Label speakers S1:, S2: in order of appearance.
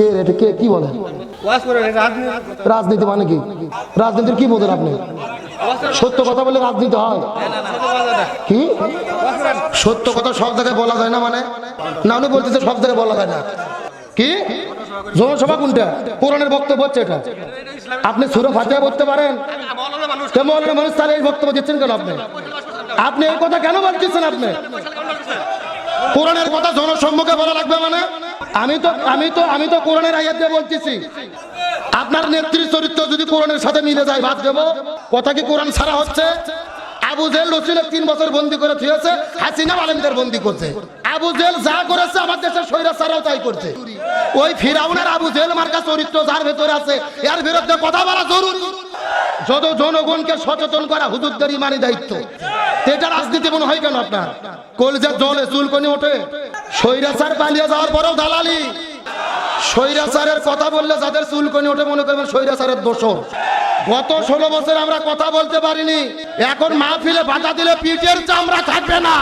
S1: কে এটা কে, কি বলে?
S2: ওয়াজ করে রাজনীতি
S1: মানে কি? রাজনীতির কি বোঝেন আপনি? সত্য কথা বলে রাজনীতি হয়। কি? সত্য কথা সব জায়গায় বলা যায় না মানে? না, উনি বলতেছে সব জায়গায় বলা যায় না। কি? জনসভা কোনটা? কোরআনের বক্তব্য হচ্ছে এটা। আপনি সুরে ফাতিহা বলতে পারেন। কেমন মানুষ তাহলে এই বক্তব্য দিচ্ছেন কেন আপনি? আপনি এই কথা কেন বলতেছেন আপনি? কোরআনের কথা জনসম্মুখে বলা লাগবে মানে? আমি তো আমি তো আমি তো কোরআনের আয়াত দিয়ে বলতেছি। আপনার নেত্রী চরিত্র যদি কোরআনের সাথে মিলে যায়, বাদ দেবো। কথা কি কোরআন ছাড়া হচ্ছে? আবু জেল রসুলের তিন বছর বন্দি করে থিয়েছে, হাসিনা আলমদের বন্দি করছে। আবু জেল যা করেছে, আমার দেশের সৈরা ছাড়াও তাই করছে। ওই ফিরাউনের আবু জেল মার্কা চরিত্র যার ভেতরে আছে, এর বিরুদ্ধে কথা বলা জরুরি। যত জনগণকে সচেতন করা হুজুরদের ইমানি দায়িত্ব। এটা রাজনীতি মনে হয় কেন আপনার? কলজার জলে চুলকনি ওঠে। সৈরাচার পালিয়ে যাওয়ার পরেও দালালি। স্বৈরাচারের কথা বললে যাদের চুলকনি ওঠে মনে করবেন স্বৈরাচারের দোষর। গত ষোলো বছর আমরা কথা বলতে পারিনি। এখন মা মাহফিলে বাধা দিলে পিঠের চামড়া থাকবে না।